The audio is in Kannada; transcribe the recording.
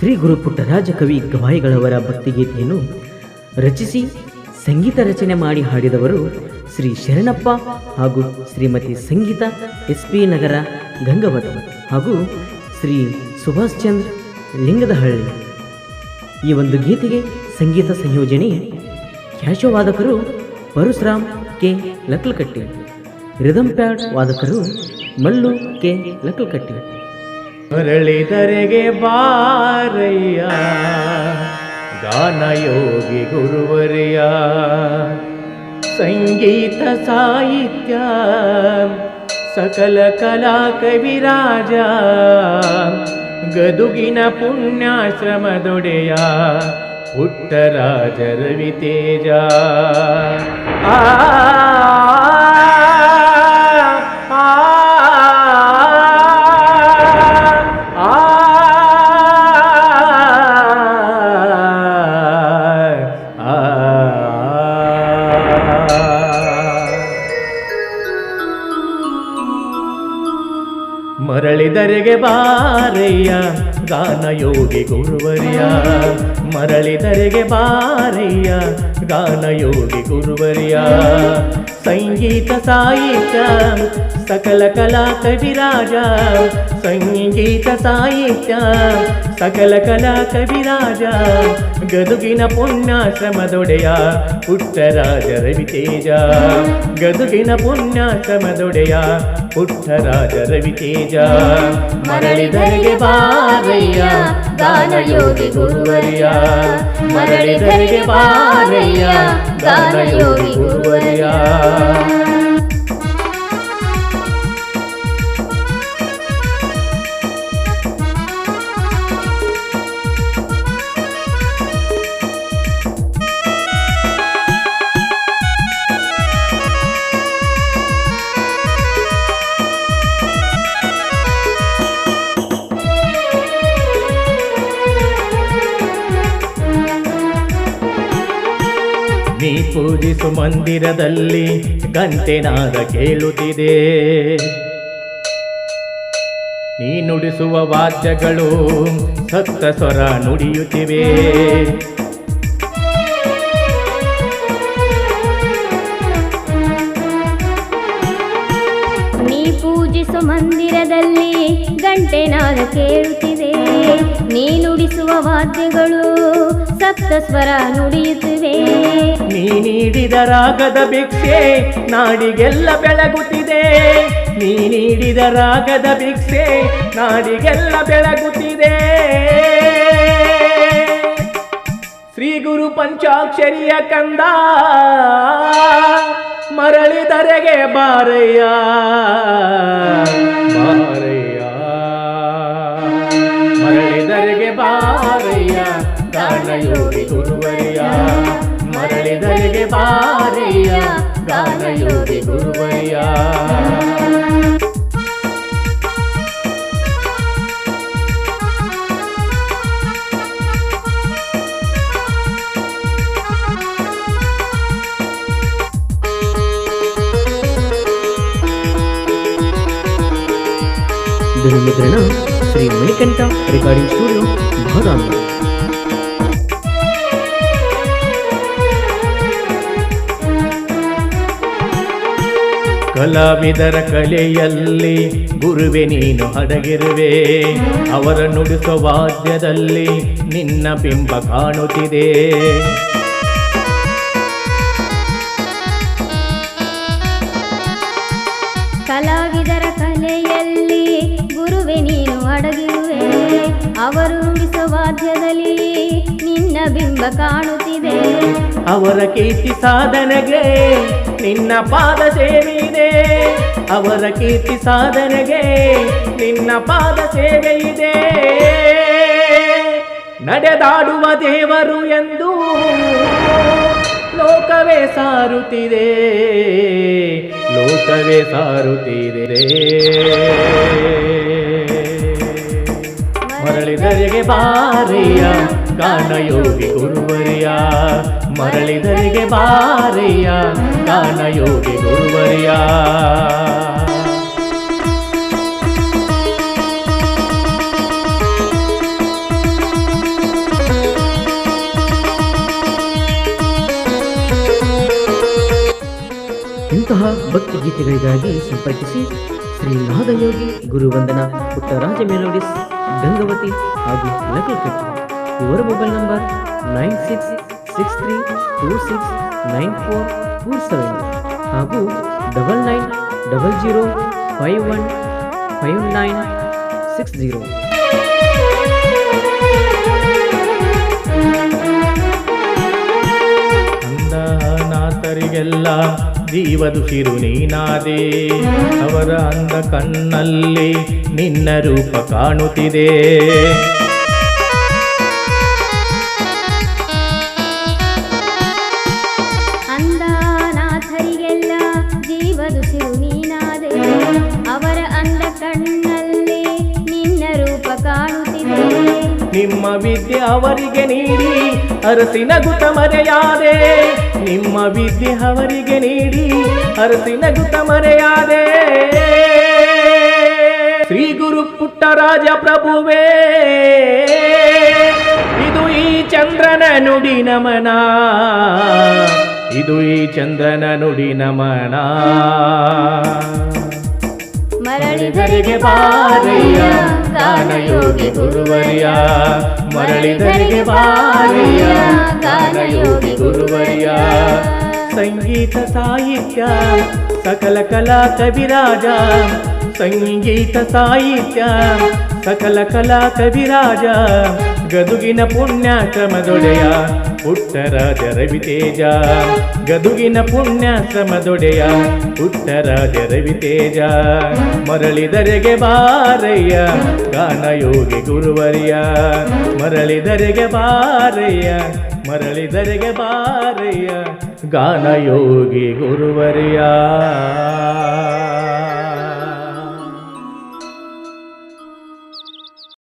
ಶ್ರೀ ಗುರು ಪುಟ್ಟರಾಜ ಕವಿ ಗವಾಯಿಗಳವರ ಭಕ್ತಿಗೀತೆಯನ್ನು ರಚಿಸಿ ಸಂಗೀತ ರಚನೆ ಮಾಡಿ ಹಾಡಿದವರು ಶ್ರೀ ಶರಣಪ್ಪ ಹಾಗೂ ಶ್ರೀಮತಿ ಸಂಗೀತ ಎಸ್ ಪಿ ನಗರ ಗಂಗವತ ಹಾಗೂ ಶ್ರೀ ಸುಭಾಷ್ ಚಂದ್ರ ಲಿಂಗದಹಳ್ಳಿ. ಈ ಒಂದು ಗೀತೆಗೆ ಸಂಗೀತ ಸಂಯೋಜನೆ ಕ್ಯಾಶವಾದಕರು ಪರಶುರಾಮ್ ಕೆ ಲಕ್ಲಕಟ್ಟಿ ರಿದಮ್ ಪ್ಯಾಡ್ ವಾದಕರು ಮಲ್ಲು ಕೆ ಲಕ್ಲಕಟ್ಟಿ ಮರಳಿದರೆಗೆ ಬಾರಯ್ಯ ಗಾನಯೋಗಿ ಗುರುವರಿಯ ಸಂಗೀತ ಸಾಹಿತ್ಯ ಸಕಲ ಕಲಾ ಕವಿರಾಜ ಗದುಗಿನ ಪುಣ್ಯಾಶ್ರಮದೊಡೆಯ ಪುಟ್ಟರಾಜ ರವಿತೇಜ. ಆ ಮರಳಿದರೆಗೆ ಬಾರಯ್ಯ ಗಾನಯೋಗಿ ಗುರುವರಿಯ. ಮರಳಿದರೆಗೆ ಬಾರಯ್ಯ ಗಾನಯೋಗಿ ಗುರುವರಿಯ. ಸಂಗೀತ ಸಾಹಿತ್ಯ ಸಕಲ ಕಲಾ ಕವಿರಾಜ ಸಂಗೀತ ಸಾಹಿತ್ಯ ಸಕಲ ಕಲಾ ಕವಿರಾಜ ಗದುಗಿನ ಪುಣ್ಯಾಶ್ರಮದೊಡೆಯ ಪುಟ್ಟರಾಜ ರವಿತೇಜ ಗದುಗಿನ ಪುಣ್ಯಾಶ್ರಮದೊಡೆಯ ಪುಟ್ಟರಾಜ ರವಿತೇಜ ಮರಳಿದರಿಗೆ ಬಾರಯ್ಯ ಗಾನಯೋಗಿ ಗುರುವರಿಯ ಮರಳಿದರಿಗೆ ಬಾರಯ್ಯ ಗಾನಯೋಗಿ ಗುರುವರಿಯ ನೀ ಪೂಜಿಸು ಮಂದಿರದಲ್ಲಿ ಗಂಟೆನಾದ ಕೇಳುತ್ತಿದೆ. ನೀ ನುಡಿಸುವ ವಾದ್ಯಗಳು ಸತ್ತ ಸ್ವರ ನುಡಿಯುತ್ತಿವೆ. ನೀ ಪೂಜಿಸು ಮಂದಿರದಲ್ಲಿ ಗಂಟೆನಾದ ಕೇಳುತ್ತಿವೆ ನೀ ನುಡಿಸುವ ವಾದ್ಯಗಳು ಸಪ್ತ ಸ್ವರ ನುಡಿಯುತ್ತಿವೆ. ನೀ ನೀಡಿದ ರಾಗದ ಭಿಕ್ಷೆ ನಾಡಿಗೆಲ್ಲ ಬೆಳಗುತ್ತಿದೆ. ನೀ ನೀಡಿದ ರಾಗದ ಭಿಕ್ಷೆ ನಾಡಿಗೆಲ್ಲ ಬೆಳಗುತ್ತಿದೆ. ಶ್ರೀ ಗುರು ಪಂಚಾಕ್ಷರಿಯ ಕಂದ ಮರಳಿದರೆಗೆ ಬಾರಯ್ಯ. धर्मित्र श्री मणिकंठा रिकॉर्डिंग स्टूडियो भदाना ಕಲಾವಿದರ ಕಲೆಯಲ್ಲಿ ಗುರುವೆ ನೀನು ಅಡಗಿರುವೆ ಅವರ ನುಡಿಸೋ ವಾದ್ಯದಲ್ಲಿ ನಿನ್ನ ಬಿಂಬ ಕಾಣುತ್ತಿದೆ. ಕಲಾವಿದರ ಕಲೆಯಲ್ಲಿ ಗುರುವೆ ನೀನು ಅಡಗಿರುವೆ ಅವರು ನುಡಿಸುವ ವಾದ್ಯದಲ್ಲಿ ನಿನ್ನ ಬಿಂಬ ಕಾಣುತ್ತಿದೆ. ಅವರ ಕೀರ್ತಿ ಸಾಧನೆಗೆ ನಿನ್ನ ಪಾದ ಸೇವೆಯಿದೆ. ಅವರ ಕೀರ್ತಿ ಸಾಧನೆಗೆ ನಿನ್ನ ಪಾದ ಸೇವೆಯಿದೆ. ನಡೆದಾಡುವ ದೇವರು ಎಂದು ಲೋಕವೇ ಸಾರುತ್ತಿದೆ. ಲೋಕವೇ ಸಾರುತ್ತಿದೆ. ಮರಳಿದರಿಗೆ ಬಾರಿಯ ಕಾಣಯೋಗಿ ಗುರುವರಿಯ ಮರಳಿದರಿಗೆ ಬಾರಿಯ ಕಾಣಯೋಗಿ ಗುರುವರಿಯ ಇಂತಹ ಭಕ್ತಿ ಗೀತೆಗಳಿಗಾಗಿ ಸಂಪರ್ಕಿಸಿ ಶ್ರೀ ನಾದಯೋಗಿ ಗುರುವಂದನ ಪುಟ್ಟರಾಜ ಮೆಲೋಡಿಸ್ ಗಂಗವತಿ ಹಾಗೂ ನಕಲ್ಕಟ್ಟಿ ಇವರ mobile number nine six six three two six nine four four seven ಹಾಗೂ double nine double zero five one five nine six zero. ಅಂದನಾಥರಿಗೆಲ್ಲ ಜೀವದುಸಿರು ನೀನಾದೆ. ಅವರ ಅಂದ ಕಣ್ಣಲ್ಲಿ ನಿನ್ನ ರೂಪ ಕಾಣುತ್ತಿದೆ. ಅಂದಾನಾಥರಿಗೆಲ್ಲ ಜೀವದುಸಿರು ನೀನಾದೆ. ಅವರ ಅಂದ ಕಣ್ಣಲ್ಲಿ ನಿನ್ನ ರೂಪ ಕಾಣುತ್ತಿದೆ. ನಿಮ್ಮ ವಿದ್ಯೆ ಅವರಿಗೆ ನೀಡಿ ಅರಸಿನ ಗುತ ಮರೆಯಾದೆ, ನಿಮ್ಮ ವಿದ್ಯೆ ಅವರಿಗೆ ನೀಡಿ, ಅರಸಿನ ಗುತ ಮರೆಯಾದೆ. ಶ್ರೀ ಗುರು ಪುಟ್ಟರಾಜ ಪ್ರಭುವೇ, ಇದು ಈ ಚಂದ್ರನ ನುಡಿ ನಮನ. ಇದು ಈ ಚಂದ್ರನ ನುಡಿ ನಮನ. ಮರಳಿದರಿಗೆ ಬಾರಯ್ಯ, ಗಾನಯೋಗಿ ಗುರುವರ್ಯ. ಮರಳಿದರಿಗೆ ಬಾರಯ್ಯ, ಗಾನಯೋಗಿ ಗುರುವರ್ಯ. ಸಂಗೀತ ಸಾಹಿತ್ಯ, ಸಕಲ ಕಲಾ ಕವಿರಾಜ. ಸಂಗೀತ ಸಾಹಿತ್ಯ, ಸಕಲ ಕಲಾ ಕವಿರಾಜ. ಗದುಗಿನ ಪುಣ್ಯಾಶ್ರಮದೊಡೆಯ ಪುಟ್ಟರಾಜ ರವಿತೇಜ ಗದುಗಿನ ಪುಣ್ಯಾಶ್ರಮದೊಡೆಯ ಪುಟ್ಟರಾಜ ರವಿತೇಜ ಮರಳಿದರೆಗೆ ಬಾರಯ್ಯ, ಗಾನಯೋಗಿ ಗುರುವರಿಯ. ಮರಳಿದರೆಗೆ ಬಾರಯ್ಯ ಮರಳಿದರೆಗೆ ಬಾರಯ್ಯ, ಗಾನಯೋಗಿ ಗುರುವರ್ಯ.